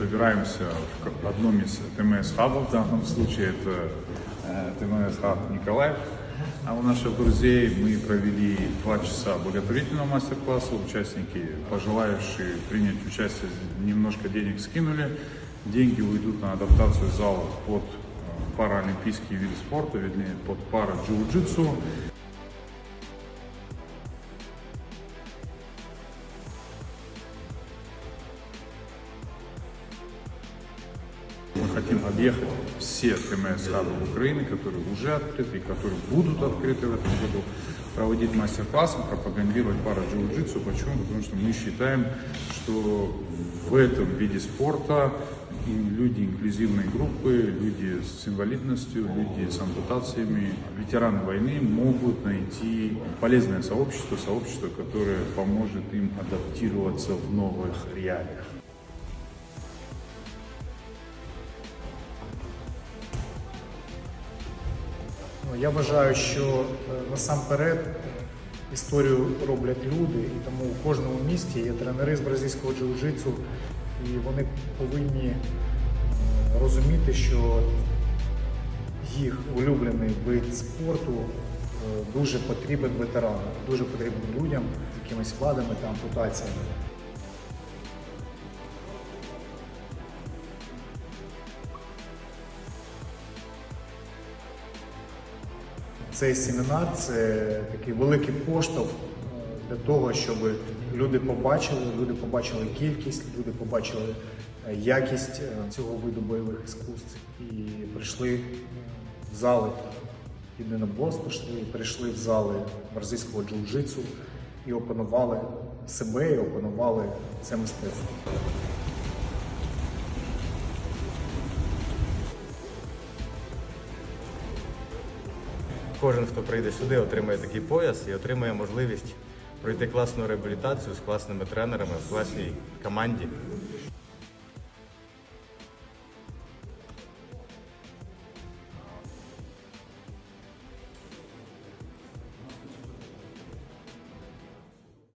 собираемся в ка- одном из ТМС-хабов, в данном случае это э, ТМС-хаб Николаев. А у наших друзей мы провели два часа благотворительного мастер-класса. Участники, пожелающие принять участие, немножко денег скинули. Деньги уйдут на адаптацию зала под э, паралимпийские виды спорта, вернее, под пара-джиу-джитсу. Мы Хотим объехать все ТМС-хабы Украины, которые уже открыты и которые будут открыты в этом году, проводить мастер-классы, пропагандировать пара джиу-джитсу. Почему? Потому что мы считаем, что в этом виде спорта люди инклюзивной группы, люди с инвалидностью, люди с ампутациями, ветераны войны могут найти полезное сообщество, сообщество, которое поможет им адаптироваться в новых реалиях. Я вважаю, що е, насамперед історію роблять люди, і тому у кожному місті є тренери з бразильського джиу-джитсу, і вони повинні е, розуміти, що їх улюблений вид спорту е, дуже потрібен ветеранам, дуже потрібен людям з якимись вадами та ампутаціями. Цей семінар це такий великий поштовх е, для того, щоб люди побачили, люди побачили кількість, люди побачили е, якість е, цього виду бойових іскусств і прийшли в зали єдиноборств, прийшли, прийшли в зали бразильського джиу-джитсу і опанували себе, і опанували це мистецтво. Кожен, хто прийде сюди, отримає такий пояс і отримає можливість пройти класну реабілітацію з класними тренерами в класній команді